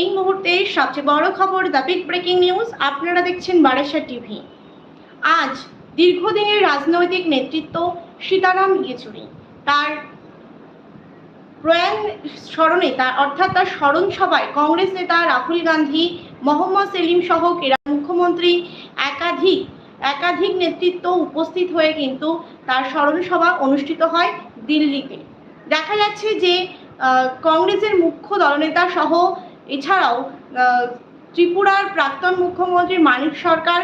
এই মুহূর্তে সবচেয়ে বড় খবর দ্য বিগ ব্রেকিং নিউজ আপনারা দেখছেন বারাসা টিভি। আজ দীর্ঘদিনের রাজনৈতিক নেতৃত্ব সীতারাম ইয়েচুরি। তার প্রয়াণ স্মরণে তার অর্থাৎ তার স্মরণ সভায় কংগ্রেস নেতা রাহুল গান্ধী, মোহাম্মদ সেলিম সহ কেরালা মুখ্যমন্ত্রী একাধিক একাধিক নেতৃত্ব উপস্থিত হয়ে কিন্তু তার স্মরণ সভা অনুষ্ঠিত হয় দিল্লিতে। দেখা যাচ্ছে যে কংগ্রেসের মুখ্য দলনেতা সহ এছাড়াও ত্রিপুরার প্রাক্তন মুখ্যমন্ত্রী মানিক সরকার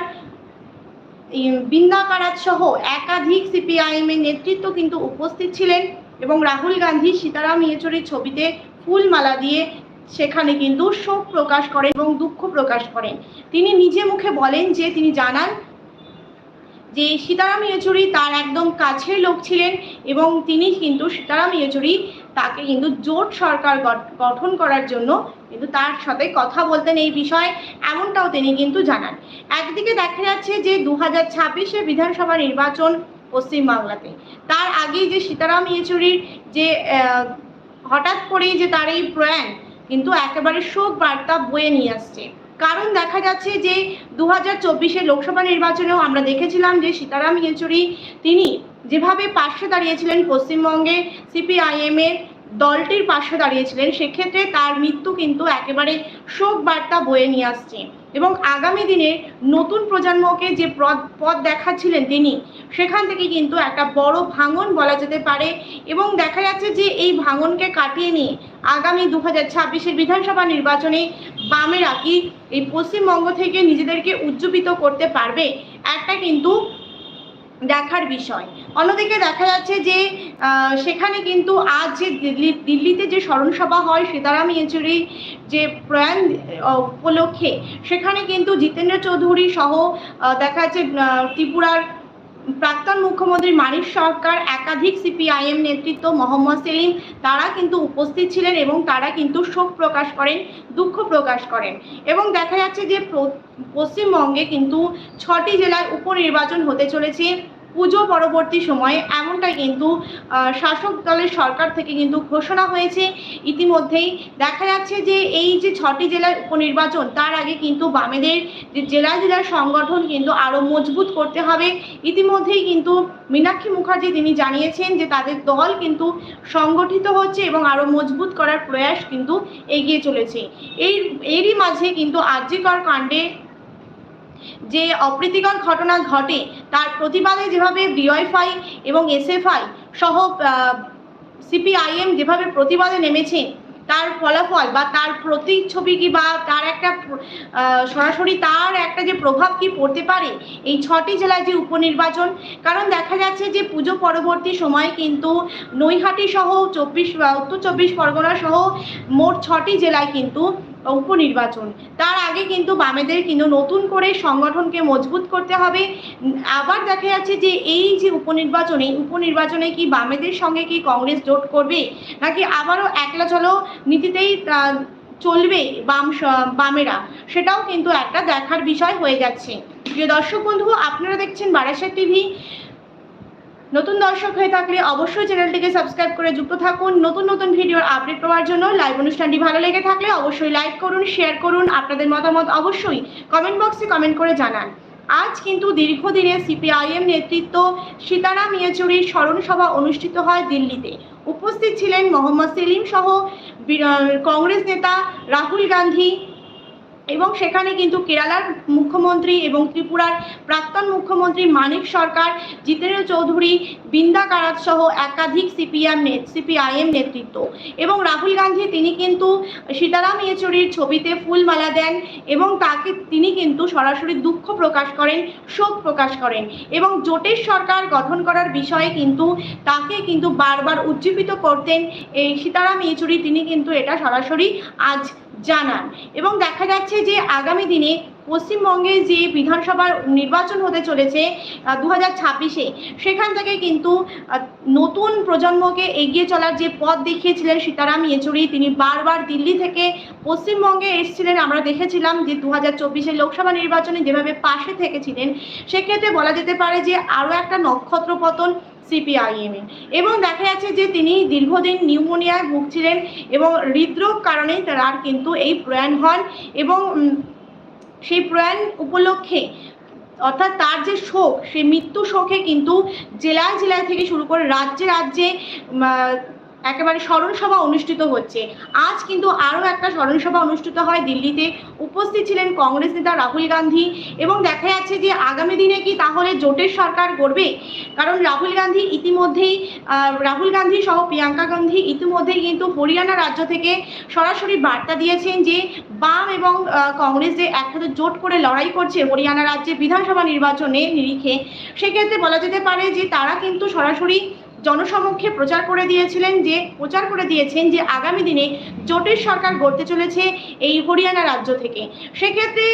বৃন্দা কারাত সহ একাধিক সিপিআইএম এর নেতৃত্ব কিন্তু উপস্থিত ছিলেন এবং রাহুল গান্ধী সীতারাম ইয়েচুরির ছবিতে ফুলমালা দিয়ে সেখানে কিন্তু শোক প্রকাশ করেন এবং দুঃখ প্রকাশ করেন। তিনি নিজে মুখে বলেন যে, তিনি জানান যে, সীতারাম ইয়েচুরি তার একদম কাছের লোক ছিলেন এবং তিনি কিন্তু সীতারাম ইয়েচুরি তাকে কিন্তু জোট সরকার গঠ- গঠন করার জন্য কিন্তু তার সাথে কথা বলতেন এই বিষয়ে এমনটাও তিনি কিন্তু জানান। একদিকে দেখা যাচ্ছে যে দু হাজার ছাব্বিশে বিধানসভা নির্বাচন পশ্চিমবাংলাতে, তার আগেই যে সীতারাম ইয়েচুরির যে হঠাৎ করেই যে তার এই প্রয়াণ কিন্তু একেবারে শোক বার্তা বয়ে নিয়ে আসছে। কারণ দেখা যাচ্ছে যে দু হাজার লোকসভা নির্বাচনেও আমরা দেখেছিলাম যে সীতারাম ইয়েচুরি তিনি যেভাবে পাশে দাঁড়িয়েছিলেন পশ্চিমবঙ্গে সিপিআইএম এর দলটির পাশে দাঁড়িয়েছিলেন, সেক্ষেত্রে তার মৃত্যু কিন্তু একেবারে শোক বার্তা বয়ে নিয়ে আসছে। এবং আগামী দিনে নতুন প্রজন্মকে যে পথ পথ দেখাচ্ছিলেন তিনি, সেখান থেকে কিন্তু একটা বড় ভাঙন বলা যেতে পারে। এবং দেখা যাচ্ছে যে এই ভাঙনকে কাটিয়ে নিয়ে আগামী দু হাজার ছাব্বিশের বিধানসভা নির্বাচনে বামেরা কি এই পশ্চিমবঙ্গ থেকে নিজেদেরকে উজ্জীবিত করতে পারবে? একটা কিন্তু দেখার বিষয়। অন্যদিকে দেখা যাচ্ছে যে সেখানে কিন্তু আজ যে দিল্লি, দিল্লিতে যে স্মরণসভা হয়, সীতারাম ইয়েচুরি যে প্রয়াণ উপলক্ষে, সেখানে কিন্তু জিতেন্দ্র চৌধুরী সহ দেখা যাচ্ছে ত্রিপুরার প্রাক্তন মুখ্যমন্ত্রী মানিক সরকার, একাধিক সিপিআইএম নেতৃত্ব মোহাম্মদ সেলিম, তারা কিন্তু উপস্থিত ছিলেন এবং তারা কিন্তু শোক প্রকাশ করেন, দুঃখ প্রকাশ করেন। এবং দেখা যাচ্ছে যে পশ্চিমবঙ্গে কিন্তু ছটি জেলায় উপনির্বাচন হতে চলেছে। পুজো পরবর্তী সময়ে এমনটাই কিন্তু শাসক দলের সরকার থেকে কিন্তু ঘোষণা হয়েছে। ইতিমধ্যেই দেখা যাচ্ছে যে এই যে ছটি জেলার উপনির্বাচন, তার আগে কিন্তু বামেদের যে জেলা জেলার সংগঠন কিন্তু আরও মজবুত করতে হবে। ইতিমধ্যেই কিন্তু মীনাক্ষী মুখার্জি তিনি জানিয়েছেন যে তাদের দল কিন্তু সংগঠিত হচ্ছে এবং আরও মজবুত করার প্রয়াস কিন্তু এগিয়ে চলেছে। এই এরই মাঝে কিন্তু আর্যিকর কাণ্ডে যে অপ্রীতিকর ঘটনা ঘটে, তার প্রতিবাদে যেভাবে ডিওয়াইফাই এবং এসএফআই সহ সিপিআইএম যেভাবে প্রতিবাদে নেমেছে, তার ফলাফল বা তার প্রতিচ্ছবি কি বা তার একটা সরাসরি তার একটা যে প্রভাব কি পড়তে পারে, এই ছটি জেলায় যে উপনির্বাচন, কারণ দেখা যাচ্ছে যে পুজো পরবর্তী সময়ে কিন্তু নৈহাটি সহ চব্বিশ উত্তর চব্বিশ পরগনা সহ মোট ছটি জেলায় কিন্তু উপনির্বাচন। তার আগে কিন্তু বামেদের কিন্তু নতুন করে সংগঠনকে মজবুত করতে হবে। আবার দেখা যাচ্ছে যে এই যে উপনির্বাচনে উপনির্বাচনে কি বামেদের সঙ্গে কি কংগ্রেস জোট করবে? নাকি আবারও একলা চলো নীতিতেই চলবে বাম বামেরা? সেটাও কিন্তু একটা দেখার বিষয় হয়ে যাচ্ছে। প্রিয় দর্শক বন্ধু, আপনারা দেখছেন বারাসাত টিভি। নতুন দর্শক হয়ে থাকলে অবশ্যই চ্যানেলটিকে সাবস্ক্রাইব করে যুক্ত থাকুন। নতুন নতুন ভিডিওর আপডেট পাওয়ার জন্য লাইভ অনুষ্ঠানটি ভালো লেগে থাকলে অবশ্যই লাইক করুন, শেয়ার করুন, আপনাদের মতামত অবশ্যই কমেন্ট বক্সে কমেন্ট করে জানান। আজ কিন্তু দীর্ঘদিনের সিপিআইএম নেতৃত্ব সীতারাম ইয়েচুরির স্মরণ সভা অনুষ্ঠিত হয় দিল্লিতে। উপস্থিত ছিলেন মোহাম্মদ সেলিম সহ কংগ্রেস নেতা রাহুল গান্ধী এবং সেখানে কিন্তু কেরালার মুখ্যমন্ত্রী এবং ত্রিপুরার প্রাক্তন মুখ্যমন্ত্রী মানিক সরকার, জিতেন্দ্র চৌধুরী, বৃন্দা কারাত সহ একাধিক সিপিএম সিপিআইএম নেতৃত্ব। এবং রাহুল গান্ধী, তিনি কিন্তু সীতারাম ইয়েচুরির ছবিতে ফুলমালা দেন এবং তাকে, তিনি কিন্তু সরাসরি দুঃখ প্রকাশ করেন, শোক প্রকাশ করেন। এবং জোটের সরকার গঠন করার বিষয়ে কিন্তু তাকে কিন্তু বারবার উজ্জীবিত করতেন এই সীতারাম ইয়েচুরি, তিনি কিন্তু এটা সরাসরি আজ জানান। এবং দেখা যাচ্ছে যে আগামী দিনে পশ্চিমবঙ্গে যে বিধানসভার নির্বাচন হতে চলেছে দু হাজার ছাব্বিশে, সেখান থেকে কিন্তু নতুন প্রজন্মকে এগিয়ে চলার যে পথ দেখিয়েছিলেন সীতারাম ইয়েচুরি, তিনি বারবার দিল্লি থেকে পশ্চিমবঙ্গে এসেছিলেন। আমরা দেখেছিলাম যে দু হাজার চব্বিশের লোকসভা নির্বাচনে যেভাবে পাশে থেকেছিলেন, সেক্ষেত্রে বলা যেতে পারে যে আরও একটা নক্ষত্র পতন সিপিআইএম এবং দেখা যাচ্ছে যে তিনি দীর্ঘদিন নিউমোনিয়ায় ভুগছিলেন এবং হৃদরোগ কারণে তার কিন্তু এই প্রয়াণ হন এবং সেই প্রয়াণ উপলক্ষে, অর্থাৎ তার যে শোক, সেই মৃত্যু শোকে কিন্তু জেলায় জেলায় থেকে শুরু করে রাজ্যে রাজ্যে একেবারে স্মরণ সভা অনুষ্ঠিত হচ্ছে। আজ কিন্তু আরও একটা স্মরণ সভা অনুষ্ঠিত হয় দিল্লিতে। উপস্থিত ছিলেন কংগ্রেস নেতা রাহুল গান্ধী এবং দেখা যাচ্ছে যে আগামী দিনে কি তাহলে জোটের সরকার গড়বে? কারণ রাহুল গান্ধী ইতিমধ্যেই রাহুল গান্ধী সহ প্রিয়াঙ্কা গান্ধী ইতিমধ্যেই কিন্তু হরিয়ানা রাজ্য থেকে সরাসরি বার্তা দিয়েছেন যে বাম এবং কংগ্রেস যে একসাথে জোট করে লড়াই করছে হরিয়ানা রাজ্যে বিধানসভা নির্বাচনে নিরিখে, সেক্ষেত্রে বলা যেতে পারে যে তারা কিন্তু সরাসরি জনসমক্ষে প্রচার করে দিয়েছিলেন যে, প্রচার করে দিয়েছেন যে, আগামী দিনে জোটের সরকার গড়তে চলেছে এই হরিয়ানা রাজ্য থেকে। সেক্ষেত্রে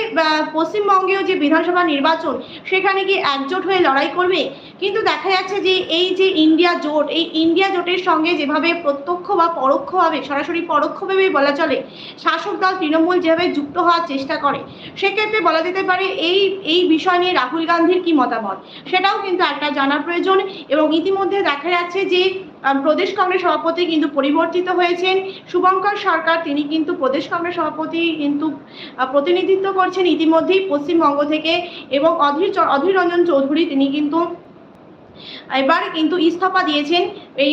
পশ্চিমবঙ্গেও যে বিধানসভা নির্বাচন, সেখানে কি একজোট হয়ে লড়াই করবে। কিন্তু দেখা যাচ্ছে যে, এই যে ইন্ডিয়া জোট, এই ইন্ডিয়া জোটের সঙ্গে যেভাবে প্রত্যক্ষ বা পরোক্ষভাবে, সরাসরি পরোক্ষভাবেই বলা চলে, শাসক দল তৃণমূল যেভাবে যুক্ত হওয়ার চেষ্টা করে, সেক্ষেত্রে বলা যেতে পারে এই এই বিষয় নিয়ে রাহুল গান্ধীর কি মতামত? সেটাও কিন্তু একটা জানার প্রয়োজন এবং ইতিমধ্যে দেখা যাচ্ছে যে প্রদেশ কংগ্রেস সভাপতি কিন্তু পরিবর্তিত হয়েছেন। শুভঙ্কর সরকার, তিনি কিন্তু প্রদেশ কংগ্রেস সভাপতি কিন্তু প্রতিনিধিত্ব করছেন ইতিমধ্যেই পশ্চিমবঙ্গ থেকে এবং অধীর অধীর রঞ্জন চৌধুরী তিনি কিন্তু, এবার কিন্তু ইস্তফা দিয়েছেন এই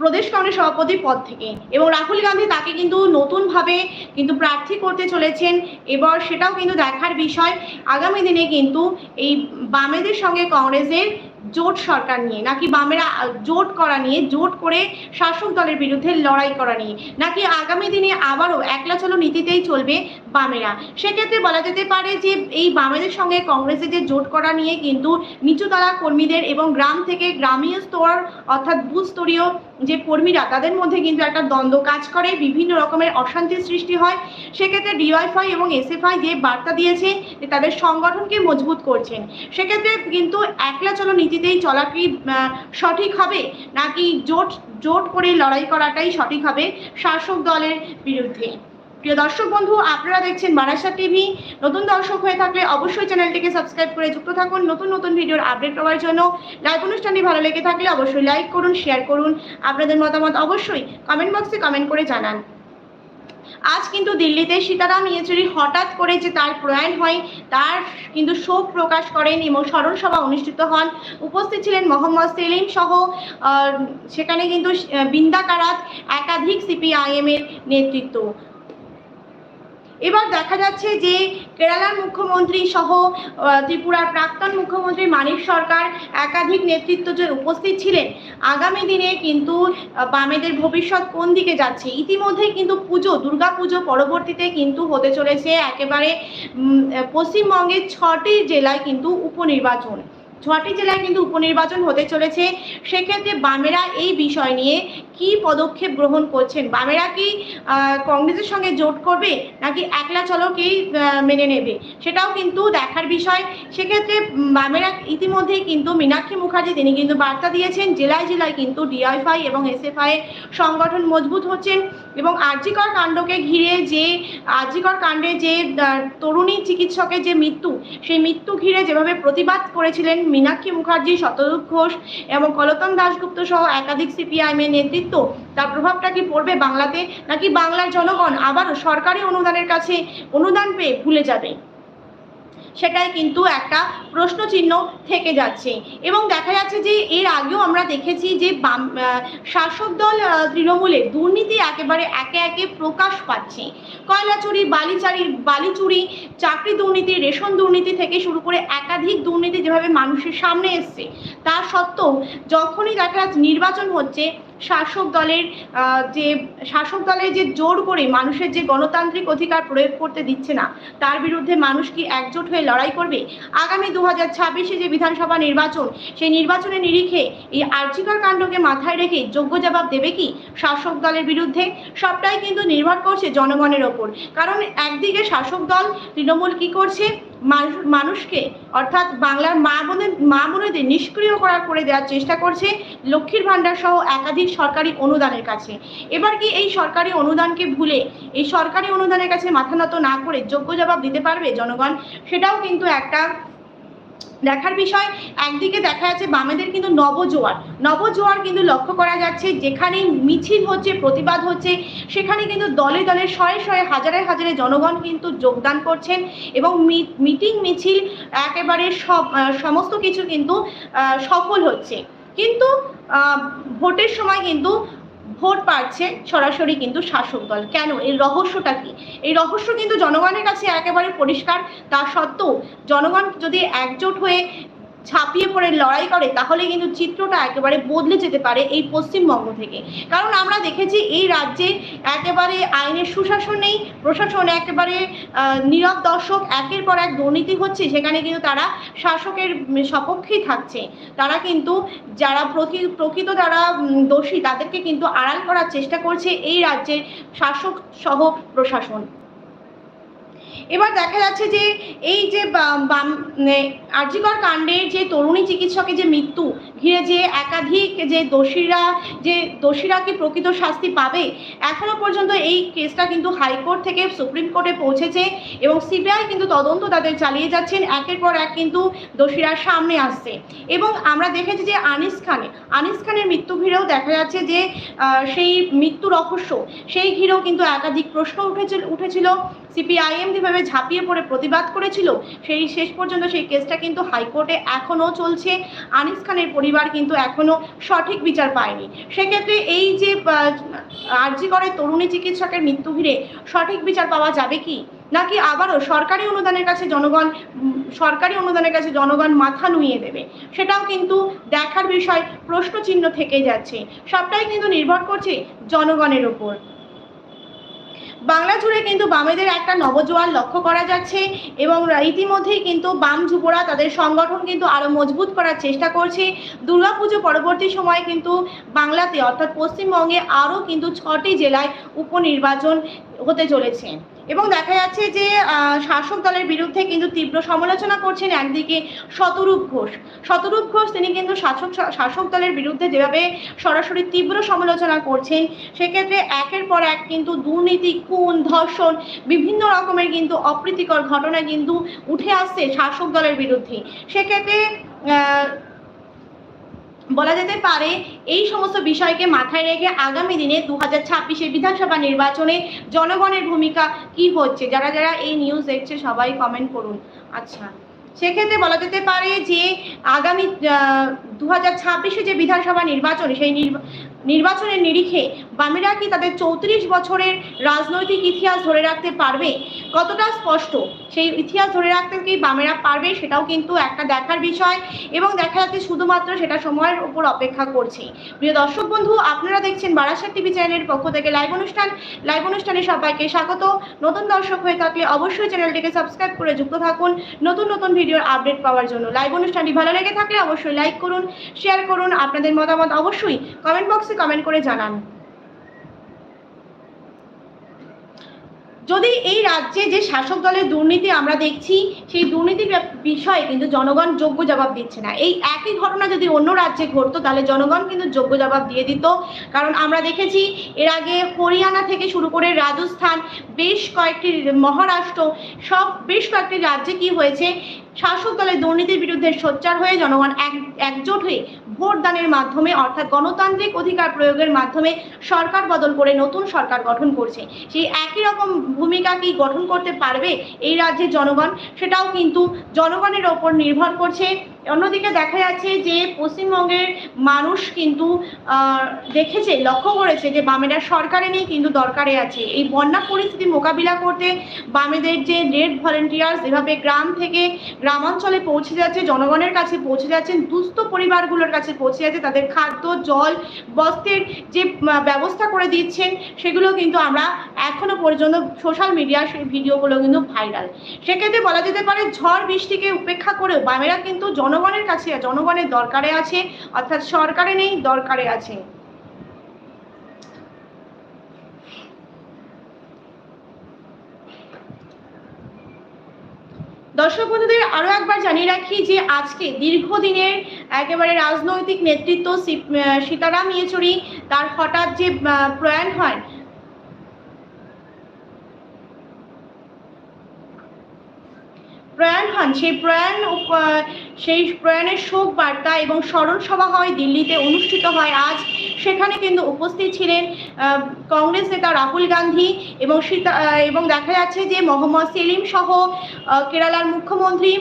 প্রদেশ কংগ্রেস সভাপতি পদ থেকে। এবং রাহুল গান্ধী তাকে কিন্তু নতুনভাবে কিন্তু প্রার্থী করতে চলেছেন। এবার সেটাও কিন্তু দেখার বিষয়, আগামী দিনে কিন্তু এই বামেদের সঙ্গে কংগ্রেসের জোট সরকার নিয়ে, নাকি বামেরা জোট করা নিয়ে, জোট করে শাসক দলের বিরুদ্ধে লড়াই করা নিয়ে, নাকি আগামী দিনে আবারও একলা চলো নীতিতেই চলবে বামেরা? সেক্ষেত্রে বলা যেতে পারে যে এই বামেদের সঙ্গে কংগ্রেসের যে জোট করা নিয়ে কিন্তু নিচুতলা কর্মীদের এবং গ্রাম থেকে গ্রামীণ স্তর, অর্থাৎ বুথ স্তরীয় যে কর্মীরা তাদের মধ্যে কিন্তু একটা দ্বন্দ্ব কাজ করে, বিভিন্ন রকমের অশান্তির সৃষ্টি হয়। সেক্ষেত্রে ডিওয়াইফাই এবং এসএফআই যে বার্তা দিয়েছে যে তাদের সংগঠনকে মজবুত করছেন, সেক্ষেত্রে কিন্তু একলা চলো নীতিতেই চলা কি সঠিক হবে? নাকি জোট জোট করে লড়াই করাটাই সঠিক হবে শাসক দলের বিরুদ্ধে? প্রিয় দর্শক বন্ধু, আপনারা দেখছেন বারাসাত টিভি। নতুন দর্শক হয়ে থাকলে অবশ্যই চ্যানেলটিকে সাবস্ক্রাইব করে যুক্ত থাকুন। নতুন নতুন ভিডিওর আপডেট পাওয়ার জন্য লাইভ অনুষ্ঠানটি ভালো লেগে থাকলে অবশ্যই লাইক করুন শেয়ার করুন। আপনাদের মতামত অবশ্যই কমেন্ট বক্সে কমেন্ট করে জানান। আজ কিন্তু দিল্লিতে সীতারাম ইয়েচুরি হঠাৎ করে যে তার প্রয়াণ হয়, তার কিন্তু শোক প্রকাশ করেন এবং স্মরণ সভা অনুষ্ঠিত হন। উপস্থিত ছিলেন মোহাম্মদ সেলিম সহ সেখানে কিন্তু বিন্দা কারাত একাধিক সিপিআইএম এর নেতৃত্ব। এবার দেখা যাচ্ছে যে কেরালার মুখ্যমন্ত্রী সহ ত্রিপুরার প্রাক্তন মুখ্যমন্ত্রী মানিক সরকার একাধিক নেতৃত্ব যে উপস্থিত ছিলেন, আগামী দিনে কিন্তু বামেদের ভবিষ্যৎ কোন দিকে যাচ্ছে? ইতিমধ্যেই কিন্তু পুজো, দুর্গা পুজো পরবর্তীতে কিন্তু হতে চলেছে একেবারে পশ্চিমবঙ্গের ছটি জেলায় কিন্তু উপনির্বাচন। ছটি জেলায় কিন্তু উপনির্বাচন হতে চলেছে। সেক্ষেত্রে বামেরা এই বিষয় নিয়ে কি পদক্ষেপ গ্রহণ করছেন? বামেরা কি কংগ্রেসের সঙ্গে জোট করবে? নাকি একলা চলকেই মেনে নেবে? সেটাও কিন্তু দেখার বিষয়। সেক্ষেত্রে বামেরা ইতিমধ্যেই কিন্তু মীনাক্ষী মুখার্জি, তিনি কিন্তু বার্তা দিয়েছেন, জেলায় জেলায় কিন্তু ডিআইফআই এবং এসএফআই সংগঠন মজবুত হচ্ছেন এবং আর্জিকর কাণ্ডকে ঘিরে যে, আর্জিকর কাণ্ডে যে তরুণী চিকিৎসকের যে মৃত্যু, সেই মৃত্যু ঘিরে যেভাবে প্রতিবাদ করেছিলেন মীনাক্ষী মুখার্জি শতরূপ ঘোষ এবং কলতন দাশগুপ্ত সহ একাধিক সিপিআইএমের নেতৃত্ব তার প্রভাবটা কি পড়বে বাংলাতে? নাকি বাংলার জনগণ আবারও সরকারি অনুদানের কাছে অনুদান পেয়ে ভুলে যাবে? সেটাই কিন্তু একটা প্রশ্নচিহ্ন থেকে যাচ্ছে। এবং দেখা যাচ্ছে যে এর আগেও আমরা দেখেছি যে বাম শাসক দল আহ, তৃণমূলের দুর্নীতি একেবারে একে একে প্রকাশ পাচ্ছে। কয়লা চুরি বালিচারি বালি চুরি চাকরি দুর্নীতি রেশন দুর্নীতি থেকে শুরু করে একাধিক দুর্নীতি যেভাবে মানুষের সামনে এসছে তা সত্ত্বেও যখনই দেখা যাচ্ছে নির্বাচন হচ্ছে শাসক দলের যে, শাসক দলের যে জোর করে মানুষের যে গণতান্ত্রিক অধিকার প্রয়োগ করতে দিচ্ছে না, তার বিরুদ্ধে মানুষ কি একজোট হয়ে লড়াই করবে? আগামী দু হাজার ছাব্বিশে যে বিধানসভা নির্বাচন, সেই নির্বাচনের নিরিখে এই আর্জিকর কাণ্ডকে মাথায় রেখে যোগ্য জবাব দেবে কি শাসক দলের বিরুদ্ধে? সবটাই কিন্তু নির্ভর করছে জনগণের ওপর। কারণ একদিকে শাসক দল তৃণমূল কি করছে? মানুষকে, অর্থাৎ বাংলার মা বোনের, মা বোনেদের নিষ্ক্রিয় করা করে দেওয়ার চেষ্টা করছে লক্ষ্মীর ভাণ্ডার সহ একাধিক সরকারি অনুদানের কাছে। এবার কি এই সরকারি অনুদানকে ভুলে, এই সরকারি অনুদানের কাছে মাথা নত না করে যোগ্য জবাব দিতে পারবে জনগণ? সেটাও কিন্তু একটা দেখার বিষয়, একদিকে দেখা যাচ্ছে বামেদের কিন্তু নবজোয়ার। নবজোয়ার কিন্তু লক্ষ্য করা যাচ্ছে যেখানে মিছিল হচ্ছে, প্রতিবাদ হচ্ছে, সেখানে কিন্তু দলে দলে শয়ে শয়ে হাজারে হাজারে জনগণ কিন্তু যোগদান করছেন এবং মিটিং মিছিল একেবারে সব সমস্ত কিছু কিন্তু সফল হচ্ছে। কিন্তু ভোটের সময় কিন্তু ভোট পাচ্ছে সরাসরি কিন্তু শাসক দল। কেন? এই রহস্যটা কি? এই রহস্য কিন্তু জনগণের কাছে একেবারে পরিষ্কার। তা সত্ত্বেও জনগণ যদি একজোট হয়ে ছাপিয়ে পড়ে, লড়াই করে তাহলে কিন্তু চিত্রটা একেবারে বদলে যেতে পারে এই পশ্চিমবঙ্গ থেকে। কারণ আমরা দেখেছি এই রাজ্যে একেবারে আইনের সুশাসন নেই, প্রশাসন একেবারে নীরব দর্শক, একের পর এক দুর্নীতি হচ্ছে, সেখানে কিন্তু তারা শাসকের সপক্ষেই থাকছে। তারা কিন্তু যারা প্রকৃ- প্রকৃত যারা দোষী, তাদেরকে কিন্তু আড়াল করার চেষ্টা করছে এই রাজ্যের শাসক সহ প্রশাসন। এবার দেখা যাচ্ছে যে এই যে আর্যিকর কাণ্ডের যে তরুণী চিকিৎসকের যে মৃত্যু ঘিরে যে একাধিক যে দোষীরা যে দোষীরা কি প্রকৃত শাস্তি পাবে, এখনও পর্যন্ত এই কেসটা কিন্তু হাইকোর্ট থেকে সুপ্রিম কোর্টে পৌঁছেছে এবং সিবিআই কিন্তু তদন্ত তাদের চালিয়ে যাচ্ছেন। একের পর এক কিন্তু দোষীরা সামনে আসছে। এবং আমরা দেখেছি যে আনিস খানে আনিস খানের মৃত্যু ঘিরেও দেখা যাচ্ছে যে সেই মৃত্যু রহস্য, সেই ঘিরেও কিন্তু একাধিক প্রশ্ন উঠেছিল উঠেছিল। সিপিআইএম যেভাবে ঝাঁপিয়ে পড়ে প্রতিবাদ করেছিল। সেই শেষ পর্যন্ত সেই কেসটা কিন্তু হাইকোর্টে এখনও চলছে। আনিস খানের পরিবার কিন্তু এখনও সঠিক বিচার পায়নি। সেক্ষেত্রে এই যে আর্জি করে তরুণী চিকিৎসকের মৃত্যু ঘিরে সঠিক বিচার পাওয়া যাবে কি? নাকি আবারও সরকারি অনুদানের কাছে জনগণ সরকারি অনুদানের কাছে জনগণ মাথা নুইয়ে দেবে? সেটাও কিন্তু দেখার বিষয় প্রশ্নচিহ্ন থেকে যাচ্ছে। সবটাই কিন্তু নির্ভর করছে জনগণের ওপর বাংলা জুড়ে কিন্তু বামেদের একটা নবজোয়ার লক্ষ্য করা যাচ্ছে এবং ইতিমধ্যেই কিন্তু বাম যুবরা তাদের সংগঠন কিন্তু আরও মজবুত করার চেষ্টা করছে। দুর্গাপুজো পরবর্তী সময়ে কিন্তু বাংলাতে অর্থাৎ পশ্চিমবঙ্গে আরও কিন্তু ছটি জেলায় উপনির্বাচন হতে চলেছে। এবং দেখা যাচ্ছে যে শাসক দলের বিরুদ্ধে কিন্তু তীব্র সমালোচনা করছেন একদিকে শতরূপ ঘোষ। শতরূপ ঘোষ তিনি কিন্তু শাসক শাসক দলের বিরুদ্ধে যেভাবে সরাসরি তীব্র সমালোচনা করছেন, সেক্ষেত্রে একের পর এক কিন্তু দুর্নীতি, খুন, ধর্ষণ, বিভিন্ন রকমের কিন্তু অপ্রীতিকর ঘটনা কিন্তু উঠে আসছে শাসক দলের বিরুদ্ধে। সেক্ষেত্রে বলা যেতে পারে, এই সমস্ত বিষয়কে মাথায় রেখে আগামী দিনে দু হাজার বিধানসভা নির্বাচনে জনগণের ভূমিকা কি হচ্ছে? যারা যারা এই নিউজ দেখছে, সবাই কমেন্ট করুন। আচ্ছা সেক্ষেত্রে বলা যেতে পারে যে, আগামী দু হাজার ছাব্বিশে যে বিধানসভা নির্বাচন, সেই নির্বাচনের নিরিখে বামেরা কি তাদের চৌত্রিশ বছরের রাজনৈতিক ইতিহাস ধরে রাখতে পারবে? কতটা স্পষ্ট? সেই ইতিহাস ধরে রাখতে কি বামেরা পারবে সেটাও কিন্তু একটা দেখার বিষয় এবং দেখা যাচ্ছে শুধুমাত্র সেটা সময়ের উপর অপেক্ষা করছে। প্রিয় দর্শক বন্ধু, আপনারা দেখছেন বারাসাত টিভি চ্যানেলের পক্ষ থেকে লাইভ অনুষ্ঠান। লাইভ অনুষ্ঠানে সবাইকে স্বাগত। নতুন দর্শক হয়ে থাকলে অবশ্যই চ্যানেলটিকে সাবস্ক্রাইব করে যুক্ত থাকুন। নতুন নতুন ভিডিওর আপডেট পাওয়ার জন্য। লাইভ অনুষ্ঠানটি ভালো লেগে থাকলে অবশ্যই লাইক করুন, শেয়ার করুন। আপনাদের মতামত অবশ্যই কমেন্ট বক্সে কমেন্ট করে জানান। যদি এই রাজ্যে যে শাসক দলের দুর্নীতি আমরা দেখছি, সেই দুর্নীতির বিষয়ে কিন্তু জনগণ যোগ্য জবাব দিচ্ছে না। এই একই ঘটনা যদি অন্য রাজ্যে ঘটতো, তাহলে জনগণ কিন্তু যোগ্য জবাব দিয়ে দিত। কারণ আমরা দেখেছি, এর আগে হরিয়ানা থেকে শুরু করে রাজস্থান, বেশ কয়েকটি মহারাষ্ট্র, সব, বেশ কয়েকটি রাজ্যে কি হয়েছে? শাসক দলের দুর্নীতির বিরুদ্ধে সোচ্চার হয়ে জনগণ এক, একজোট হয়ে ভোটদানের মাধ্যমে, অর্থাৎ গণতান্ত্রিক অধিকার প্রয়োগের মাধ্যমে সরকার বদল করে নতুন সরকার গঠন করছে। সেই একই রকম ভূমিকা কি গঠন করতে পারবে এই রাজ্যের জনগণ? সেটাও কিন্তু জনগণের ওপর নির্ভর করছে। অন্যদিকে দেখা যাচ্ছে যে পশ্চিমবঙ্গের মানুষ কিন্তু দেখেছে, লক্ষ্য করেছে যে বামেরা সরকারে নেই কিন্তু দরকারে আছে। এই বন্যা পরিস্থিতি মোকাবিলা করতে বামেদের যে রেড ভলেন্টিয়ার্স এভাবে গ্রাম থেকে গ্রামাঞ্চলে পৌঁছে যাচ্ছে, জনগণের কাছে পৌঁছে যাচ্ছেন, দুস্থ পরিবারগুলোর কাছে পৌঁছে যাচ্ছে, তাদের খাদ্য, জল, বস্ত্রের যে ব্যবস্থা করে দিচ্ছেন, সেগুলো কিন্তু আমরা এখনও পর্যন্ত সোশ্যাল মিডিয়ার সেই ভিডিওগুলো কিন্তু ভাইরাল সেক্ষেত্রে বলা যেতে পারে ঝড় বৃষ্টিকে উপেক্ষা করেও বামেরা কিন্তু জনগণের কাছে, জনগণের দরকারে আছে, অর্থাৎ সরকারে নেই, দরকারে আছে। দর্শক বন্ধুদের আরও একবার জানিয়ে রাখি যে আজকে দীর্ঘদিনের একেবারে রাজনৈতিক নেতৃত্ব সীতারাম ইয়েচুরি, তার হঠাৎ যে প্রয়াণ হয় প্রয়াণ হন সেই প্রয়াণ সেই প্রয়াণের শোক বার্তা এবং স্মরণ সভা হয়, দিল্লিতে অনুষ্ঠিত হয়। আজ সেখানে কিন্তু উপস্থিত ছিলেন কংগ্রেস নেতা রাহুল গান্ধী এবং সীতা এবং দেখা যাচ্ছে যে মোহাম্মদ সেলিম সহ কেরালার মুখ্যমন্ত্রী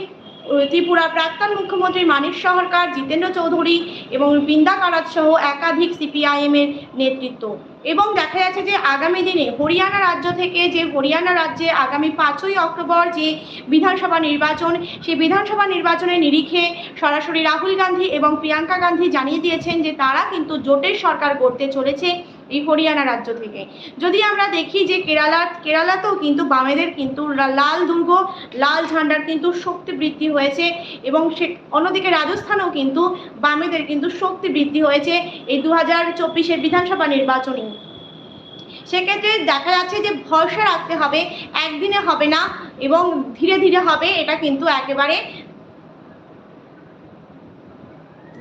ত্রিপুরা প্রাক্তন মুখ্যমন্ত্রী মানিক সরকার জিতেন্দ্র চৌধুরী এবং বৃন্দা কারাত সহ একাধিক সিপিআইএম এর নেতৃত্ব। এবং দেখা যাচ্ছে যে আগামী দিনে হরিয়ানা রাজ্য থেকে যে হরিয়ানা রাজ্যে আগামী পাঁচই অক্টোবর যে বিধানসভা নির্বাচন, সেই বিধানসভা নির্বাচনের নিরিখে সরাসরি রাহুল গান্ধী এবং প্রিয়াঙ্কা গান্ধী জানিয়ে দিয়েছেন যে তারা কিন্তু জোটের সরকার গড়তে চলেছে। এই হরিয়ানা রাজ্য থেকে। যদি আমরা দেখি যে কেরালা, কেরালাতেও কিন্তু বামেদের কিন্তু লাল দুর্গ, লাল ঝান্ডার কিন্তু শক্তি বৃদ্ধি হয়েছে এবং সে, অন্যদিকে রাজস্থানেও কিন্তু বামেদের কিন্তু শক্তি বৃদ্ধি হয়েছে এই দু হাজার চব্বিশের বিধানসভা নির্বাচনে। সেক্ষেত্রে দেখা যাচ্ছে যে ভরসা রাখতে হবে, একদিনে হবে না এবং ধীরে ধীরে হবে এটা কিন্তু একেবারে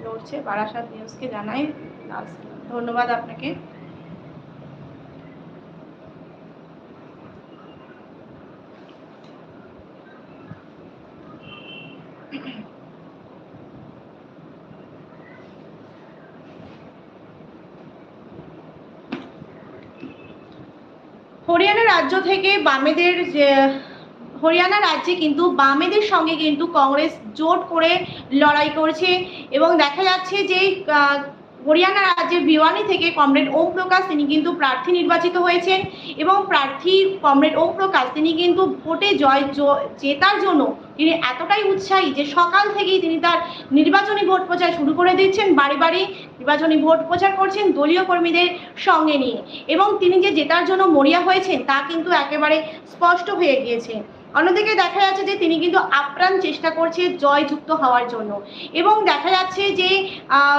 লড়ছে বারাসাত নিউজকে জানাই। ধন্যবাদ আপনাকে হরিয়ানা রাজ্য থেকে বামেদের যে, হরিয়ানা রাজ্যে কিন্তু বামেদের সঙ্গে কিন্তু কংগ্রেস জোট করে লড়াই করছে এবং দেখা যাচ্ছে যে হরিয়ানা রাজ্যের ভিওয়ানি থেকে কমরেড ওম প্রকাশ তিনি কিন্তু প্রার্থী নির্বাচিত হয়েছেন এবং প্রার্থী কমরেড ওম প্রকাশ তিনি কিন্তু ভোটে জয় জেতার জন্য তিনি এতটাই উৎসাহী যে সকাল থেকেই তিনি তার নির্বাচনী ভোট প্রচার শুরু করে দিচ্ছেন, বাড়ি বাড়ি নির্বাচনী ভোট প্রচার করছেন দলীয় কর্মীদের সঙ্গে নিয়ে। এবং তিনি যে জেতার জন্য মরিয়া হয়েছেন তা কিন্তু একেবারে স্পষ্ট হয়ে গিয়েছে। অন্যদিকে দেখা যাচ্ছে যে তিনি কিন্তু আপ্রাণ চেষ্টা করছে জয়যুক্ত হওয়ার জন্য। এবং দেখা যাচ্ছে যে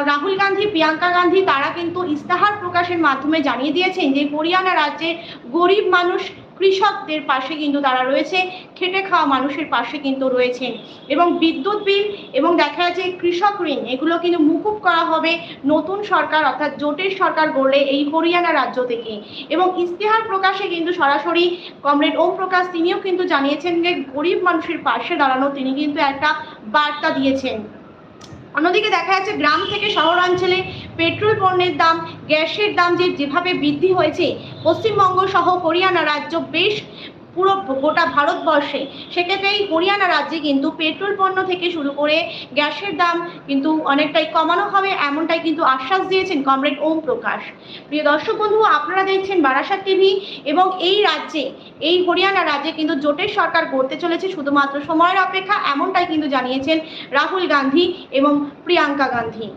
রাহুল গান্ধী, প্রিয়াঙ্কা গান্ধী তারা কিন্তু ইস্তাহার প্রকাশের মাধ্যমে জানিয়ে দিয়েছেন যে, হরিয়ানা রাজ্যে গরিব মানুষ কৃষকদের পাশে কিন্তু তারা রয়েছে, খেটে খাওয়া মানুষের পাশে কিন্তু রয়েছেন এবং বিদ্যুৎ বিল এবং দেখা যাচ্ছে কৃষক ঋণ, এগুলো কিন্তু মুকুব করা হবে নতুন সরকার অর্থাৎ জোটের সরকার গড়লে এই হরিয়ানা রাজ্য থেকে। এবং ইস্তেহার প্রকাশে কিন্তু সরাসরি কমরেড ওম প্রকাশ, তিনিও কিন্তু জানিয়েছেন যে গরিব মানুষের পাশে দাঁড়ানো, তিনি কিন্তু একটা বার্তা দিয়েছেন। অন্যদিকে দেখা যাচ্ছে গ্রাম থেকে শহরাঞ্চলে পেট্রোল পণ্যের দাম, গ্যাসের দাম যে যেভাবে বৃদ্ধি হয়েছে, পশ্চিমবঙ্গ সহ হরিয়ানা রাজ্য বেশ পুরো গোটা ভারতবর্ষে সেক্ষেত্রে এই হরিয়ানা রাজ্যে কিন্তু পেট্রোল পণ্য থেকে শুরু করে গ্যাসের দাম কিন্তু অনেকটাই কমানো হবে, এমনটাই কিন্তু আশ্বাস দিয়েছেন কমরেড ওম প্রকাশ প্রিয় দর্শক বন্ধু, আপনারা দেখছেন বারাসাত টিভি এবং এই রাজ্যে, এই হরিয়ানা রাজ্যে কিন্তু জোটের সরকার গড়তে চলেছে শুধুমাত্র সময়ের অপেক্ষা, এমনটাই কিন্তু জানিয়েছেন রাহুল গান্ধী এবং প্রিয়াঙ্কা গান্ধী।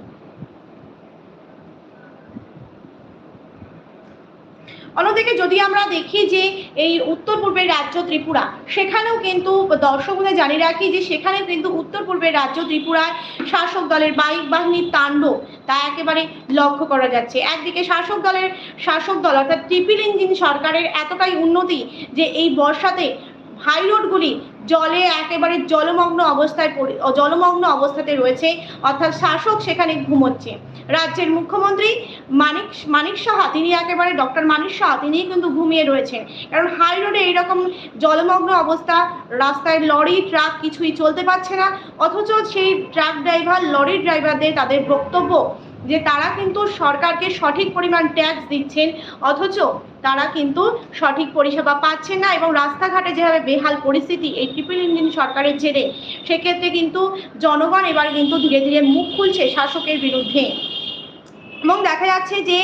অন্যদিকে যদি আমরা দেখি যে এই উত্তর পূর্বের রাজ্য ত্রিপুরা, সেখানেও কিন্তু দর্শকদের জানিয়ে রাখি যে সেখানে কিন্তু উত্তর পূর্বের রাজ্য ত্রিপুরায় শাসক দলের বাইক বাহিনীর তাণ্ডব তা একেবারে লক্ষ্য করা যাচ্ছে। একদিকে শাসক দলের শাসক দল অর্থাৎ ট্রিপল ইঞ্জিন সরকারের এতটাই উন্নতি যে এই বর্ষাতে হাই রোডগুলি জলে একেবারে জলমগ্ন অবস্থায় জলমগ্ন অবস্থাতে রয়েছে, অর্থাৎ শাসক সেখানে ঘুমোচ্ছে। রাজ্যের মুখ্যমন্ত্রী মানিক মানিক সাহা, তিনি একেবারে ডক্টর মানিক সাহা তিনি কিন্তু ঘুমিয়ে রয়েছেন। কারণ হাই রোডে এইরকম জলমগ্ন অবস্থা, রাস্তায় লরি, ট্রাক কিছুই চলতে পারছে না, অথচ সেই ট্রাক ড্রাইভার, লরি ড্রাইভারদের তাদের বক্তব্য যে তারা কিন্তু সরকারকে সঠিক পরিমাণ ট্যাক্স দিচ্ছেন, অথচ তারা কিন্তু সঠিক পরিষেবা পাচ্ছেন না এবং রাস্তাঘাটে যেভাবে বেহাল পরিস্থিতি এই ট্রিপল ইঞ্জিন সরকারের জেরে, সেক্ষেত্রে কিন্তু জনগণ এবার কিন্তু ধীরে ধীরে মুখ খুলছে শাসকের বিরুদ্ধে। এবং দেখা যাচ্ছে যে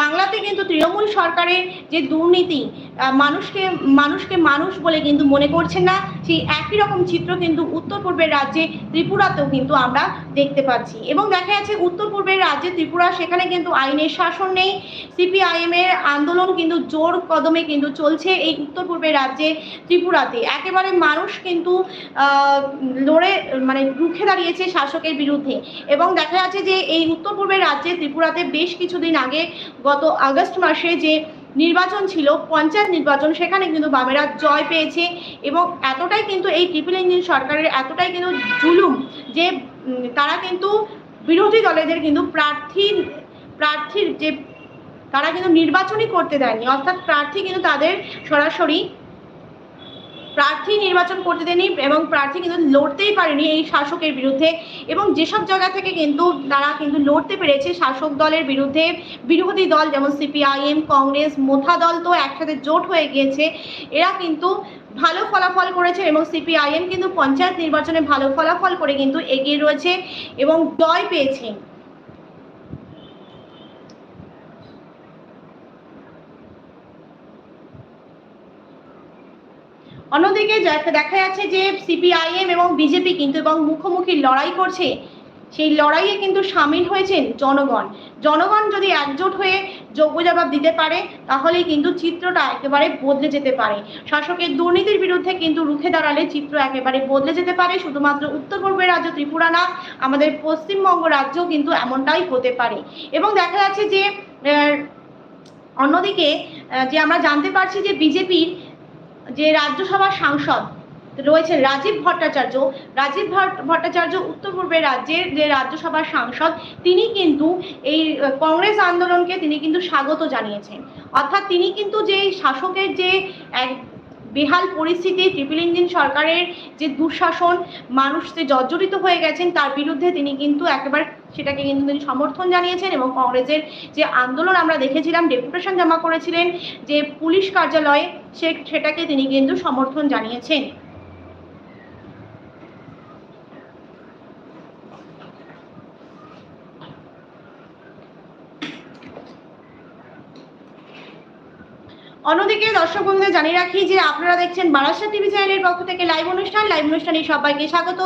বাংলাতে কিন্তু তৃণমূল সরকারের যে দুর্নীতি মানুষকে মানুষকে মানুষ বলে কিন্তু মনে করছেন না, সেই একই রকম চিত্র কিন্তু উত্তর পূর্বের রাজ্যে ত্রিপুরাতেও কিন্তু আমরা দেখতে পাচ্ছি। এবং দেখা যাচ্ছে উত্তর পূর্বের রাজ্যে ত্রিপুরা, সেখানে কিন্তু আইনের শাসন নেই সিপিআইএম এর আন্দোলন কিন্তু জোর কদমে কিন্তু চলছে এই উত্তর পূর্বের রাজ্যে ত্রিপুরাতে। একেবারে মানুষ কিন্তু লড়ে মানে রুখে দাঁড়িয়েছে শাসকের বিরুদ্ধে। এবং দেখা যাচ্ছে যে এই উত্তর পূর্বের রাজ্যে ত্রিপুরাতে বেশ কিছুদিন আগে গত আগস্ট মাসে যে নির্বাচন ছিল, পঞ্চায়েত নির্বাচন, সেখানে কিন্তু বামেরা জয় পেয়েছে এবং এতটাই কিন্তু এই ট্রিপল ইঞ্জিন সরকারের এতটাই কিন্তু জুলুম যে তারা কিন্তু বিরোধী দলেদের কিন্তু প্রার্থী, প্রার্থীর যে, তারা কিন্তু নির্বাচনই করতে দেয়নি। অর্থাৎ প্রার্থী কিন্তু তাদের সরাসরি প্রার্থী নির্বাচন করতে দেয়নি এবং প্রার্থী কিন্তু লড়তেই পারেনি এই শাসকের বিরুদ্ধে। এবং যেসব জায়গা থেকে কিন্তু তারা কিন্তু লড়তে পেরেছে শাসক দলের বিরুদ্ধে, বিরোধী দল যেমন সিপিআইএম, কংগ্রেস, মোথা দল তো একসাথে জোট হয়ে গিয়েছে। এরা কিন্তু ভালো ফলাফল করেছে এবং সিপিআইএম কিন্তু পঞ্চায়েত নির্বাচনে ভালো ফলাফল করে কিন্তু এগিয়ে রয়েছে এবং জয় পেয়েছে। অন্যদিকে দেখা যাচ্ছে যে সিপিআইএম এবং বিজেপি কিন্তু এবং মুখোমুখি লড়াই করছে, সেই লড়াইয়ে কিন্তু সামিল হয়েছেন জনগণ। জনগণ যদি একজোট হয়ে যোগ্য জবাব দিতে পারে, তাহলেই কিন্তু চিত্রটা একেবারে বদলে যেতে পারে। শাসকের দুর্নীতির বিরুদ্ধে কিন্তু রুখে দাঁড়ালে চিত্র একেবারে বদলে যেতে পারে। শুধুমাত্র উত্তর পূর্বের রাজ্য ত্রিপুরা না, আমাদের পশ্চিমবঙ্গ রাজ্যও কিন্তু এমনটাই হতে পারে। এবং দেখা যাচ্ছে যে অন্যদিকে যে আমরা জানতে পারছি যে বিজেপির যে রাজ্যসভার সাংসদ রয়েছেন রাজীব ভট্টাচার্য, রাজীব ভট্ট- ভট্টাচার্য উত্তর পূর্বের রাজ্যের যে রাজ্যসভার সাংসদ, তিনি কিন্তু এই কংগ্রেস আন্দোলনকে তিনি কিন্তু স্বাগত জানিয়েছেন। অর্থাৎ তিনি কিন্তু যে শাসকের যে বেহাল পরিস্থিতি ট্রিপল ইঞ্জিন সরকারের যে দুঃশাসন, মানুষ যে জর্জরিত হয়ে গেছেন, তার বিরুদ্ধে তিনি কিন্তু একেবারে সেটাকে কিন্তু তিনি সমর্থন জানিয়েছেন এবং কংগ্রেসের যে আন্দোলন আমরা দেখেছিলাম, ডেপুটেশন জমা করেছিলেন যে পুলিশ কার্যালয়ে সে, সেটাকে তিনি কিন্তু সমর্থন জানিয়েছেন। অন্যদিকে দর্শক বন্ধুদের জানিয়ে রাখি যে আপনারা দেখছেন বারাসা টিভি চ্যানেলের পক্ষ থেকে লাইভ অনুষ্ঠান। লাইভ অনুষ্ঠানে সবাইকে স্বাগত।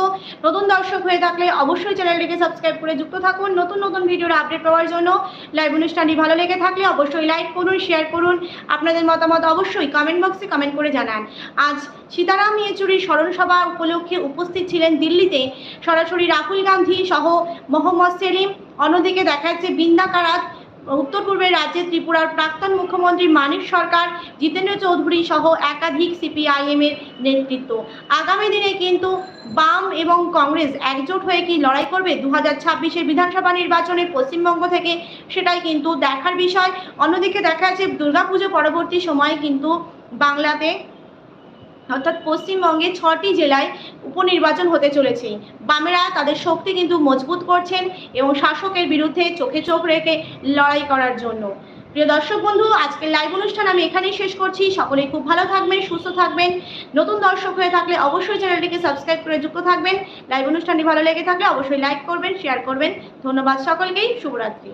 নতুন দর্শক হয়ে থাকলে অবশ্যই চ্যানেলটিকে সাবস্ক্রাইব করে যুক্ত থাকুন। নতুন নতুন ভিডিওর আপডেট পাওয়ার জন্য লাইভ অনুষ্ঠানটি ভালো লেগে থাকলে অবশ্যই লাইক করুন শেয়ার করুন। আপনাদের মতামত অবশ্যই কমেন্ট বক্সে কমেন্ট করে জানান। আজ সীতারাম ইয়েচুরির স্মরণ সভা উপলক্ষে উপস্থিত ছিলেন দিল্লিতে সরাসরি রাহুল গান্ধী সহ মোহাম্মদ সেলিম। অন্যদিকে দেখা যাচ্ছে বিন্দা কারাত উত্তর পূর্বের রাজ্যে ত্রিপুরার প্রাক্তন মুখ্যমন্ত্রী মানিক সরকার, জিতেন্দ্র চৌধুরী সহ একাধিক সিপিআইএম এর নেতৃত্ব। আগামী দিনে কিন্তু বাম এবং কংগ্রেস একজোট হয়ে কি লড়াই করবে? দু হাজার ছাব্বিশের বিধানসভা নির্বাচনে পশ্চিমবঙ্গ থেকে সেটাই কিন্তু দেখার বিষয়। অন্যদিকে দেখা যাচ্ছে দুর্গাপুজো পরবর্তী সময়ে কিন্তু বাংলাতে অর্থাৎ পশ্চিমবঙ্গে ছটি জেলায় উপনির্বাচন হতে চলেছে। বামেরা তাদের শক্তি কিন্তু মজবুত করছেন এবং শাসকের বিরুদ্ধে চোখে চোখ রেখে লড়াই করার জন্য। প্রিয় দর্শক বন্ধু, আজকের লাইভ অনুষ্ঠান আমি এখানেই শেষ করছি। সকলেই খুব ভালো থাকবেন, সুস্থ থাকবেন। নতুন দর্শক হয়ে থাকলে অবশ্যই চ্যানেলটিকে সাবস্ক্রাইব করে যুক্ত থাকবেন। লাইভ অনুষ্ঠানটি ভালো লেগে থাকলে অবশ্যই লাইক করবেন শেয়ার করবেন। ধন্যবাদ সকলকেই, শুভরাত্রি।